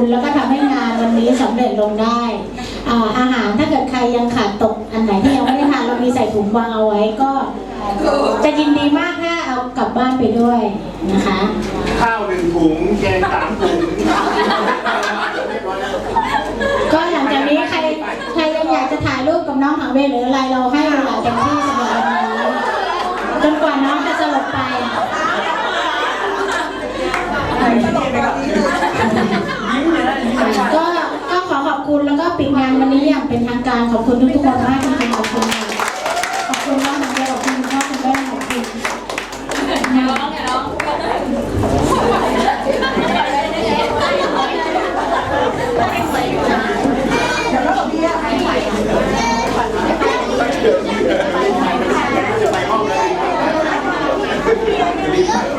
ญแล้วก็ทำให้งานวันนี้สำเร็จลงได้อ่าอาหารถ้าเกิดใครยังขาดตกอันไหนที่ยังไม่ได้ทานเรามีใส่ถุงวางเอาไว้ก็จะยินดีมากถ้าเอากลับบ้านไปด้วยนะคะ ข้าวหนึ่งถุงแกงสามถุงก็หลังจากนี้ใครใครยังอยากจะถ่ายรูปกับน้องหางเวหรืออะไรเราให้เวลาเต็มที่สำหรับ เป็นทางการขอบคุณทุกทุกคนมากจริงๆขอบคุณค่ะขอบคุณมากขอบคุณพ่อคุณแม่ขอบคุณน้องเนี่ยน้อง Yeah.